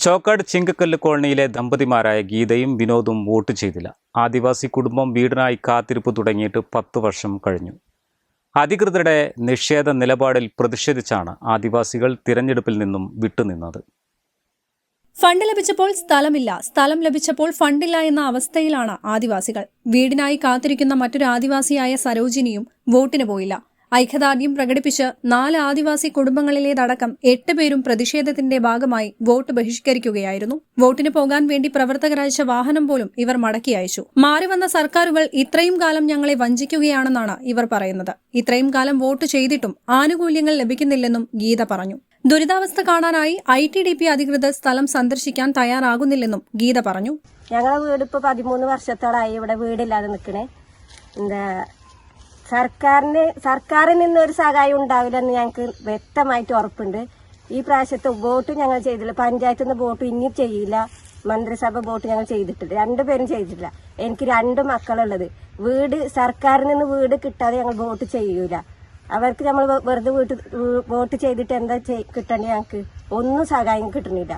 Chokkad Chingakkallu കോളനിയിലെ ദമ്പതിമാരായ ഗീതയും വിനോദും vote ചെയ്തില്ല. ആദിവാസി കുടുംബം വീടിനായി കാത്തിരിപ്പ് തുടങ്ങിയിട്ട് പത്ത് വർഷം കഴിഞ്ഞു. അധികൃതരുടെ നിഷേധ നിലപാടിൽ പ്രതിഷേധിച്ചാണ് ആദിവാസികൾ തിരഞ്ഞെടുപ്പിൽ നിന്നും വിട്ടുനിന്നത്. ഫണ്ട് ലഭിച്ചപ്പോൾ സ്ഥലമില്ല. സ്ഥലം ലഭിച്ചപ്പോൾ ഫണ്ടില്ല എന്ന അവസ്ഥയിലാണ് ആദിവാസികൾ. വീടിനായി കാത്തിരിക്കുന്ന മറ്റൊരു ആദിവാസിയായ സരോജിനിയും വോട്ടിന് പോയില്ല. ഐക്യദാർഢ്യം പ്രകടിപ്പിച്ച് നാല് ആദിവാസി കുടുംബങ്ങളിലേതടക്കം എട്ട് പേരും പ്രതിഷേധത്തിന്റെ ഭാഗമായി വോട്ട് ബഹിഷ്കരിക്കുകയായിരുന്നു. വോട്ടിന് പോകാൻ വേണ്ടി പ്രവർത്തകരയച്ച വാഹനം പോലും ഇവർ മടക്കി അയച്ചു. മാറിവന്ന സർക്കാരുകൾ ഇത്രയും കാലം ഞങ്ങളെ വഞ്ചിക്കുകയാണെന്നാണ് ഇവർ പറയുന്നത്. ഇത്രയും കാലം വോട്ട് ചെയ്തിട്ടും ആനുകൂല്യങ്ങൾ ലഭിക്കുന്നില്ലെന്നും ഗീത പറഞ്ഞു. ദുരിതാവസ്ഥ കാണാനായി ഐ ടി ഡി പി അധികൃതർ സ്ഥലം സന്ദർശിക്കാൻ തയ്യാറാകുന്നില്ലെന്നും ഗീത പറഞ്ഞു. ഞങ്ങളുടെ വീട് ഇപ്പൊ പതിമൂന്ന് വർഷത്തോളായി ഇവിടെ വീടില്ലാതെ നിൽക്കണേ എന്താ സർക്കാരിന് സർക്കാരിൽ നിന്നൊരു സഹായം ഉണ്ടാവില്ലെന്ന് ഞങ്ങൾക്ക് വ്യക്തമായിട്ട് ഉറപ്പുണ്ട്. ഈ പ്രാവശ്യത്തെ വോട്ട് ഞങ്ങൾ ചെയ്തില്ല. പഞ്ചായത്തിൽ നിന്ന് വോട്ട് ഇനി ചെയ്യില്ല. മന്ത്രിസഭ വോട്ട് ഞങ്ങൾ ചെയ്തിട്ടില്ല. രണ്ടുപേരും ചെയ്തിട്ടില്ല. എനിക്ക് രണ്ട് മക്കളുള്ളത്. വീട് സർക്കാരിൽ നിന്ന് വീട് കിട്ടാതെ ഞങ്ങൾ വോട്ട് ചെയ്യൂല. അവർക്ക് നമ്മൾ വെറുതെ വീട്ട് വോട്ട് ചെയ്തിട്ട് എന്താ കിട്ടണ്ടേ ഞങ്ങൾക്ക്? ഒന്നും സഹായം കിട്ടണില്ല.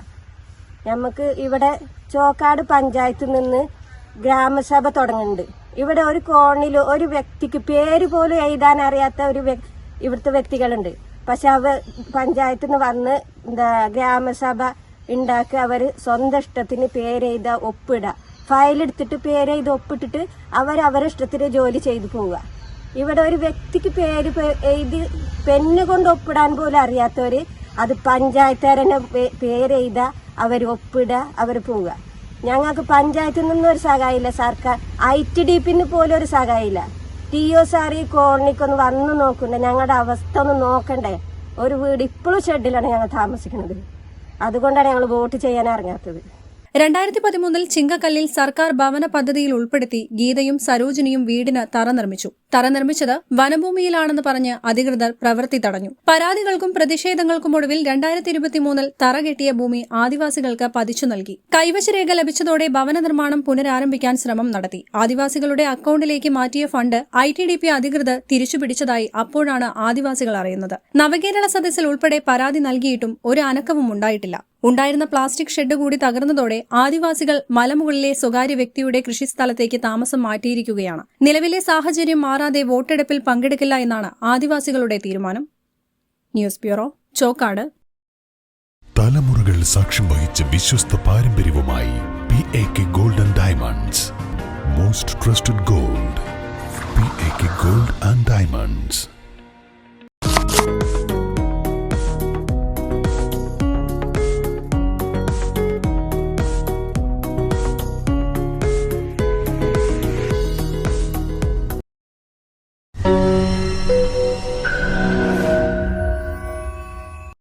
നമുക്ക് ഇവിടെ ചോക്കാട് പഞ്ചായത്തിൽ നിന്ന് ഗ്രാമസഭ തുടങ്ങുന്നുണ്ട്. ഇവിടെ ഒരു കോണിൽ ഒരു വ്യക്തിക്ക് പേര് പോലും എഴുതാൻ അറിയാത്ത ഒരു ഇവിടുത്തെ വ്യക്തികളുണ്ട്. പക്ഷെ അവർ പഞ്ചായത്തിൽ നിന്ന് വന്ന് എന്താ ഗ്രാമസഭ ഉണ്ടാക്കി അവർ സ്വന്തം ഇഷ്ടത്തിന് പേരെഴുത ഒപ്പിടുക ഫയലെടുത്തിട്ട് പേരെഴുത ഒപ്പിട്ടിട്ട് അവർ അവരുടെ ഇഷ്ടത്തിന് ജോലി ചെയ്തു പോവുക. ഇവിടെ ഒരു വ്യക്തിക്ക് പേര് എഴുതി പെണ്ണ് കൊണ്ട് ഒപ്പിടാൻ പോലും അറിയാത്തവർ അത് പഞ്ചായത്തുകാരനെ പേരെഴുത അവർ ഒപ്പിടുക അവർ പോവുക. ഞങ്ങൾക്ക് പഞ്ചായത്തിൽ നിന്നും ഒരു സഹായമില്ല സർക്കാർ. ഐ ടി ഡി പിന്നെ പോലും ഒരു സഹായമില്ല. ടി ഒ സാർ ഈ കോളനിക്കൊന്ന് വന്ന് നോക്കണ്ടേ? ഞങ്ങളുടെ അവസ്ഥ ഒന്ന് നോക്കണ്ടേ? ഒരു വീട് ഇപ്പോഴും ഷെഡിലാണ് ഞങ്ങൾ താമസിക്കുന്നത്. അതുകൊണ്ടാണ് ഞങ്ങൾ വോട്ട് ചെയ്യാൻ ഇറങ്ങാത്തത്. രണ്ടായിരത്തി പതിമൂന്നിൽ ചിങ്കക്കല്ലിൽ സർക്കാർ ഭവന പദ്ധതിയിൽ ഉൾപ്പെടുത്തി ഗീതയും സരോജിനിയും വീടിന് തറ നിർമ്മിച്ചു. തറ നിർമ്മിച്ചത് വനഭൂമിയിലാണെന്ന് പറഞ്ഞ് അധികൃതർ പ്രവൃത്തി തടഞ്ഞു. പരാതികൾക്കും പ്രതിഷേധങ്ങൾക്കും ഒടുവിൽ രണ്ടായിരത്തി ഇരുപത്തിമൂന്നിൽ തറ കെട്ടിയ ഭൂമി ആദിവാസികൾക്ക് പതിച്ചു നൽകി. കൈവശരേഖ ലഭിച്ചതോടെ ഭവന നിർമ്മാണം പുനരാരംഭിക്കാൻ ശ്രമം നടത്തി. ആദിവാസികളുടെ അക്കൌണ്ടിലേക്ക് മാറ്റിയ fund I T D P അധികൃതർ തിരിച്ചുപിടിച്ചതായി അപ്പോഴാണ് ആദിവാസികൾ അറിയുന്നത്. നവകേരള സദസ്സിൽ ഉൾപ്പെടെ പരാതി നൽകിയിട്ടും ഒരു അനക്കവും ഉണ്ടായിട്ടില്ല. ഉണ്ടായിരുന്ന പ്ലാസ്റ്റിക് ഷെഡ് കൂടി തകർന്നതോടെ ആദിവാസികൾ മലമുകളിലെ സ്വകാര്യ വ്യക്തിയുടെ കൃഷിസ്ഥലത്തേക്ക് താമസം മാറ്റിയിരിക്കുകയാണ്. നിലവിലെ സാഹചര്യം മാറാതെ വോട്ടെടുപ്പിൽ പങ്കെടുക്കില്ല എന്നാണ് ആദിവാസികളുടെ തീരുമാനം. News bureau Chokkad. തലമുറകൾ സാക്ഷ്യം വഹിച്ച വിശ്വസ്ത പാരമ്പര്യവുമായി P A K golden diamonds most trusted gold P A K gold and diamonds